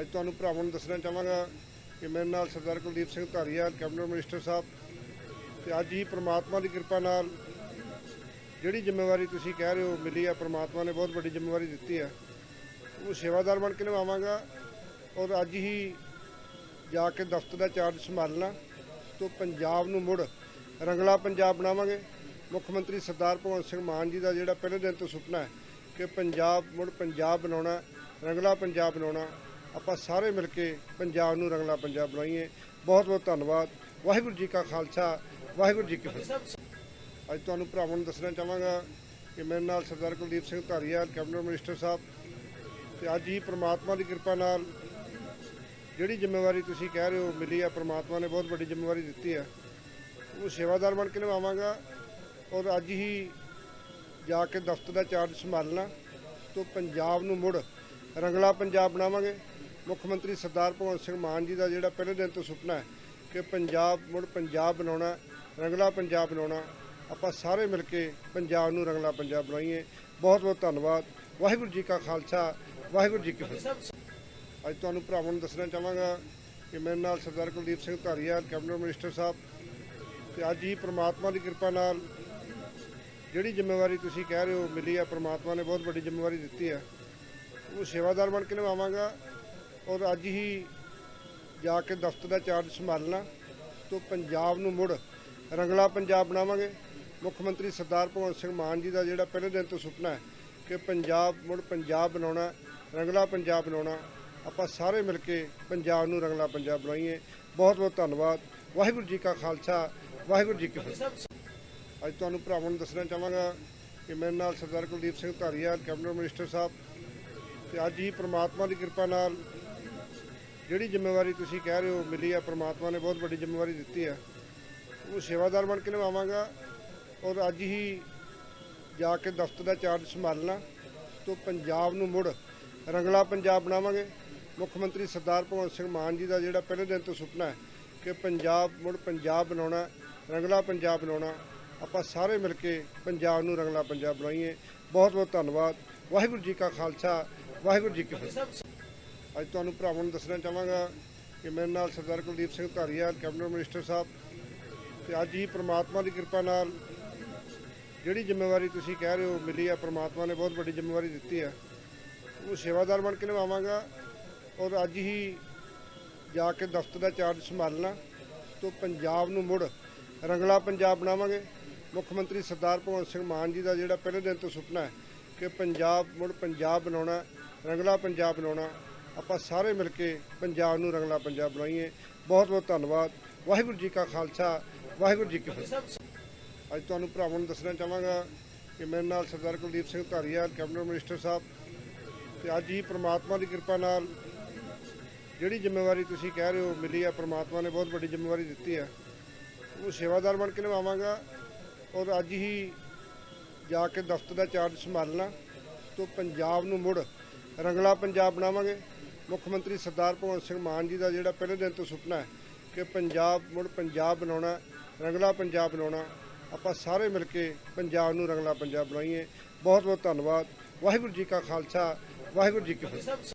ਅੱਜ ਤੁਹਾਨੂੰ ਭਰਾਵਾਂ ਨੂੰ ਦੱਸਣਾ ਚਾਹਾਂਗਾ ਕਿ ਮੇਰੇ ਨਾਲ ਸਰਦਾਰ ਕੁਲਦੀਪ ਸਿੰਘ ਧਾਰੀਆ, ਕੈਬਨਿਟ ਮਿਨਿਸਟਰ ਸਾਹਿਬ ਤੇ ਅੱਜ ਹੀ ਪ੍ਰਮਾਤਮਾ ਦੀ ਕਿਰਪਾ ਨਾਲ ਜਿਹੜੀ ਜ਼ਿੰਮੇਵਾਰੀ ਤੁਸੀਂ ਕਹਿ ਰਹੇ ਹੋ ਮਿਲੀ ਆ, ਪ੍ਰਮਾਤਮਾ ਨੇ ਬਹੁਤ ਵੱਡੀ ਜ਼ਿੰਮੇਵਾਰੀ ਦਿੱਤੀ ਹੈ ਉਹ ਸੇਵਾਦਾਰ ਬਣ ਕੇ ਨਿਭਾਵਾਂਗਾ ਔਰ ਅੱਜ ਹੀ ਜਾ ਕੇ ਦਫ਼ਤਰ ਦਾ ਚਾਰਜ ਸੰਭਾਲਣਾ ਤੋਂ ਪੰਜਾਬ ਨੂੰ ਮੁੜ ਰੰਗਲਾ ਪੰਜਾਬ ਬਣਾਵਾਂਗੇ। ਮੁੱਖ ਮੰਤਰੀ ਸਰਦਾਰ ਭਗਵੰਤ ਸਿੰਘ ਮਾਨ ਜੀ ਦਾ ਜਿਹੜਾ ਪਹਿਲੇ ਦਿਨ ਤੋਂ ਸੁਪਨਾ ਹੈ ਕਿ ਪੰਜਾਬ ਮੁੜ ਪੰਜਾਬ ਬਣਾਉਣਾ, ਰੰਗਲਾ ਪੰਜਾਬ ਬਣਾਉਣਾ ਆਪਾਂ ਸਾਰੇ ਮਿਲ ਕੇ ਪੰਜਾਬ ਨੂੰ ਰੰਗਲਾ ਪੰਜਾਬ ਬਣਾਈਏ। ਬਹੁਤ ਬਹੁਤ ਧੰਨਵਾਦ। ਵਾਹਿਗੁਰੂ ਜੀ ਕਾ ਖਾਲਸਾ, ਵਾਹਿਗੁਰੂ ਜੀ ਕੀ ਫਤਿਹ। ਅੱਜ ਤੁਹਾਨੂੰ ਭਰਾਵਾਂ ਨੂੰ ਦੱਸਣਾ ਚਾਹਾਂਗਾ ਕਿ ਮੇਰੇ ਨਾਲ ਸਰਦਾਰ ਕੁਲਦੀਪ ਸਿੰਘ ਧਾਰੀਵਾਲ ਕੈਬਨਿਟ ਮਿਨਿਸਟਰ ਸਾਹਿਬ ਤੇ ਅੱਜ ਹੀ ਪ੍ਰਮਾਤਮਾ ਦੀ ਕਿਰਪਾ ਨਾਲ ਜਿਹੜੀ ਜ਼ਿੰਮੇਵਾਰੀ ਤੁਸੀਂ ਕਹਿ ਰਹੇ ਹੋ ਮਿਲੀ ਆ, ਪ੍ਰਮਾਤਮਾ ਨੇ ਬਹੁਤ ਵੱਡੀ ਜ਼ਿੰਮੇਵਾਰੀ ਦਿੱਤੀ ਹੈ ਉਹ ਸੇਵਾਦਾਰ ਬਣ ਕੇ ਨਿਭਾਵਾਂਗਾ ਔਰ ਅੱਜ ਹੀ ਜਾ ਕੇ ਦਫ਼ਤਰ ਦਾ ਚਾਰਜ ਸੰਭਾਲਣਾ, ਤੋਂ ਪੰਜਾਬ ਨੂੰ ਮੁੜ ਰੰਗਲਾ ਪੰਜਾਬ ਬਣਾਵਾਂਗੇ। ਮੁੱਖ ਮੰਤਰੀ ਸਰਦਾਰ ਭਗਵੰਤ ਸਿੰਘ ਮਾਨ ਜੀ ਦਾ ਜਿਹੜਾ ਪਹਿਲੇ ਦਿਨ ਤੋਂ ਸੁਪਨਾ ਹੈ ਕਿ ਪੰਜਾਬ ਮੁੜ ਪੰਜਾਬ ਬਣਾਉਣਾ, ਰੰਗਲਾ ਪੰਜਾਬ ਬਣਾਉਣਾ, ਆਪਾਂ ਸਾਰੇ ਮਿਲ ਕੇ ਪੰਜਾਬ ਨੂੰ ਰੰਗਲਾ ਪੰਜਾਬ ਬਣਾਈਏ। ਬਹੁਤ ਬਹੁਤ ਧੰਨਵਾਦ। ਵਾਹਿਗੁਰੂ ਜੀ ਕਾ ਖਾਲਸਾ, ਵਾਹਿਗੁਰੂ ਜੀ ਕੀ ਫਤਿਹ। ਅੱਜ ਤੁਹਾਨੂੰ ਭਰਾਵਾਂ ਨੂੰ ਦੱਸਣਾ ਚਾਹਾਂਗਾ ਕਿ ਮੇਰੇ ਨਾਲ ਸਰਦਾਰ ਕੁਲਦੀਪ ਸਿੰਘ ਧਾਰੀਵਾਲ, ਕੈਬਨਿਟ ਮਿਨਿਸਟਰ ਸਾਹਿਬ ਤੇ ਅੱਜ ਹੀ ਪ੍ਰਮਾਤਮਾ ਦੀ ਕਿਰਪਾ ਨਾਲ ਜਿਹੜੀ ਜ਼ਿੰਮੇਵਾਰੀ ਤੁਸੀਂ ਕਹਿ ਰਹੇ ਹੋ ਮਿਲੀ ਆ, ਪ੍ਰਮਾਤਮਾ ਨੇ ਬਹੁਤ ਵੱਡੀ ਜ਼ਿੰਮੇਵਾਰੀ ਦਿੱਤੀ ਹੈ ਉਹ ਸੇਵਾਦਾਰ ਬਣ ਕੇ ਨਿਭਾਵਾਂਗਾ। ਔਰ ਅੱਜ ਹੀ ਜਾ ਕੇ ਦਫ਼ਤਰ ਦਾ ਚਾਰਜ ਸੰਭਾਲਣਾ ਤੋਂ ਪੰਜਾਬ ਨੂੰ ਮੁੜ ਰੰਗਲਾ ਪੰਜਾਬ ਬਣਾਵਾਂਗੇ। ਮੁੱਖ ਮੰਤਰੀ ਸਰਦਾਰ ਭਗਵੰਤ ਸਿੰਘ ਮਾਨ ਜੀ ਦਾ ਜਿਹੜਾ ਪਹਿਲੇ ਦਿਨ ਤੋਂ ਸੁਪਨਾ ਹੈ ਕਿ ਪੰਜਾਬ ਮੁੜ ਪੰਜਾਬ ਬਣਾਉਣਾ, ਰੰਗਲਾ ਪੰਜਾਬ ਬਣਾਉਣਾ। ਆਪਾਂ ਸਾਰੇ ਮਿਲ ਕੇ ਪੰਜਾਬ ਨੂੰ ਰੰਗਲਾ ਪੰਜਾਬ ਬਣਾਈਏ। ਬਹੁਤ ਬਹੁਤ ਧੰਨਵਾਦ। ਵਾਹਿਗੁਰੂ ਜੀ ਕਾ ਖਾਲਸਾ, ਵਾਹਿਗੁਰੂ ਜੀ ਕੀ ਫਤਿਹ। ਅੱਜ ਤੁਹਾਨੂੰ ਭਰਾਵਾਂ ਨੂੰ ਦੱਸਣਾ ਚਾਹਾਂਗਾ ਕਿ ਮੇਰੇ ਨਾਲ ਸਰਦਾਰ ਕੁਲਦੀਪ ਸਿੰਘ ਧਾਰੀਆ ਕੈਬਨਿਟ ਮਿਨਿਸਟਰ ਸਾਹਿਬ ਤੇ ਅੱਜ ਹੀ ਪ੍ਰਮਾਤਮਾ ਦੀ ਕਿਰਪਾ ਨਾਲ ਜਿਹੜੀ ਜ਼ਿੰਮੇਵਾਰੀ ਤੁਸੀਂ ਕਹਿ ਰਹੇ ਹੋ ਮਿਲੀ ਆ, ਪ੍ਰਮਾਤਮਾ ਨੇ ਬਹੁਤ ਵੱਡੀ ਜ਼ਿੰਮੇਵਾਰੀ ਦਿੱਤੀ ਹੈ ਉਹ ਸੇਵਾਦਾਰ ਬਣ ਕੇ ਨਿਭਾਵਾਂਗਾ ਔਰ ਅੱਜ ਹੀ ਜਾ ਕੇ ਦਫ਼ਤਰ ਦਾ ਚਾਰਜ ਸੰਭਾਲਣਾ ਤੋਂ ਪੰਜਾਬ ਨੂੰ ਮੁੜ ਰੰਗਲਾ ਪੰਜਾਬ ਬਣਾਵਾਂਗੇ। ਮੁੱਖ ਮੰਤਰੀ ਸਰਦਾਰ ਭਗਵੰਤ ਸਿੰਘ ਮਾਨ ਜੀ ਦਾ ਜਿਹੜਾ ਪਹਿਲੇ ਦਿਨ ਤੋਂ ਸੁਪਨਾ ਹੈ ਕਿ ਪੰਜਾਬ ਮੁੜ ਪੰਜਾਬ ਬਣਾਉਣਾ, ਰੰਗਲਾ ਪੰਜਾਬ ਬਣਾਉਣਾ, ਆਪਾਂ ਸਾਰੇ ਮਿਲ ਕੇ ਪੰਜਾਬ ਨੂੰ ਰੰਗਲਾ ਪੰਜਾਬ ਬਣਾਈਏ। ਬਹੁਤ ਬਹੁਤ ਧੰਨਵਾਦ। ਵਾਹਿਗੁਰੂ ਜੀ ਕਾ ਖਾਲਸਾ, ਵਾਹਿਗੁਰੂ ਜੀ ਕੀ ਫਤਿਹ। ਅੱਜ ਤੁਹਾਨੂੰ ਭਰਾਵਾਂ ਨੂੰ ਦੱਸਣਾ ਚਾਹਾਂਗਾ ਕਿ ਮੇਰੇ ਨਾਲ ਸਰਦਾਰ ਕੁਲਦੀਪ ਸਿੰਘ ਧਾਰੀਵਾਲ ਕੈਬਨਿਟ ਮਿਨਿਸਟਰ ਸਾਹਿਬ ਤੇ ਅੱਜ ਹੀ ਪ੍ਰਮਾਤਮਾ ਦੀ ਕਿਰਪਾ ਨਾਲ ਜਿਹੜੀ ਜ਼ਿੰਮੇਵਾਰੀ ਤੁਸੀਂ ਕਹਿ ਰਹੇ ਹੋ ਮਿਲੀ ਆ, ਪ੍ਰਮਾਤਮਾ ਨੇ ਬਹੁਤ ਵੱਡੀ ਜ਼ਿੰਮੇਵਾਰੀ ਦਿੱਤੀ ਹੈ ਉਹ ਸੇਵਾਦਾਰ ਬਣ ਕੇ ਨਿਭਾਵਾਂਗਾ ਔਰ ਅੱਜ ਹੀ ਜਾ ਕੇ ਦਫ਼ਤਰ ਦਾ ਚਾਰਜ ਸੰਭਾਲਣਾ ਤੋਂ ਪੰਜਾਬ ਨੂੰ ਮੁੜ ਰੰਗਲਾ ਪੰਜਾਬ ਬਣਾਵਾਂਗੇ। ਮੁੱਖ ਮੰਤਰੀ ਸਰਦਾਰ ਭਗਵੰਤ ਸਿੰਘ ਮਾਨ ਜੀ ਦਾ ਜਿਹੜਾ ਪਹਿਲੇ ਦਿਨ ਤੋਂ ਸੁਪਨਾ ਹੈ ਕਿ ਪੰਜਾਬ ਮੁੜ ਪੰਜਾਬ ਬਣਾਉਣਾ, ਰੰਗਲਾ ਪੰਜਾਬ ਬਣਾਉਣਾ ਆਪਾਂ ਸਾਰੇ ਮਿਲ ਕੇ ਪੰਜਾਬ ਨੂੰ ਰੰਗਲਾ ਪੰਜਾਬ ਬਣਾਈਏ। ਬਹੁਤ ਬਹੁਤ ਧੰਨਵਾਦ। ਵਾਹਿਗੁਰੂ ਜੀ ਕਾ ਖਾਲਸਾ, ਵਾਹਿਗੁਰੂ ਜੀ ਕੀ ਫਤਿਹ। ਅੱਜ ਤੁਹਾਨੂੰ ਭਰਾਵਾਂ ਨੂੰ ਦੱਸਣਾ ਚਾਹਾਂਗਾ ਕਿ ਮੇਰੇ ਨਾਲ ਸਰਦਾਰ ਕੁਲਦੀਪ ਸਿੰਘ ਧਾਰੀਆ, ਕੈਬਨਿਟ ਮਿਨਿਸਟਰ ਸਾਹਿਬ ਤੇ ਅੱਜ ਹੀ ਪ੍ਰਮਾਤਮਾ ਦੀ ਕਿਰਪਾ ਨਾਲ ਜਿਹੜੀ ਜ਼ਿੰਮੇਵਾਰੀ ਤੁਸੀਂ ਕਹਿ ਰਹੇ ਹੋ ਮਿਲੀ ਆ, ਪ੍ਰਮਾਤਮਾ ਨੇ ਬਹੁਤ ਵੱਡੀ ਜ਼ਿੰਮੇਵਾਰੀ ਦਿੱਤੀ ਹੈ ਉਹ ਸੇਵਾਦਾਰ ਬਣ ਕੇ ਨਿਭਾਵਾਂਗਾ ਔਰ ਅੱਜ ਹੀ ਜਾ ਕੇ ਦਫ਼ਤਰ ਦਾ ਚਾਰਜ ਸੰਭਾਲਣਾ ਤੋਂ ਪੰਜਾਬ ਨੂੰ ਮੁੜ ਰੰਗਲਾ ਪੰਜਾਬ ਬਣਾਵਾਂਗੇ। ਮੁੱਖ ਮੰਤਰੀ ਸਰਦਾਰ ਭਗਵੰਤ ਸਿੰਘ ਮਾਨ ਜੀ ਦਾ ਜਿਹੜਾ ਪਹਿਲੇ ਦਿਨ ਤੋਂ ਸੁਪਨਾ ਹੈ ਕਿ ਪੰਜਾਬ ਮੁੜ ਪੰਜਾਬ ਬਣਾਉਣਾ, ਰੰਗਲਾ ਪੰਜਾਬ ਬਣਾਉਣਾ, ਆਪਾਂ ਸਾਰੇ ਮਿਲ ਕੇ ਪੰਜਾਬ ਨੂੰ ਰੰਗਲਾ ਪੰਜਾਬ ਬਣਾਈਏ। ਬਹੁਤ ਬਹੁਤ ਧੰਨਵਾਦ। ਵਾਹਿਗੁਰੂ ਜੀ ਕਾ ਖਾਲਸਾ, ਵਾਹਿਗੁਰੂ ਜੀ ਕੀ ਫਤਿਹ।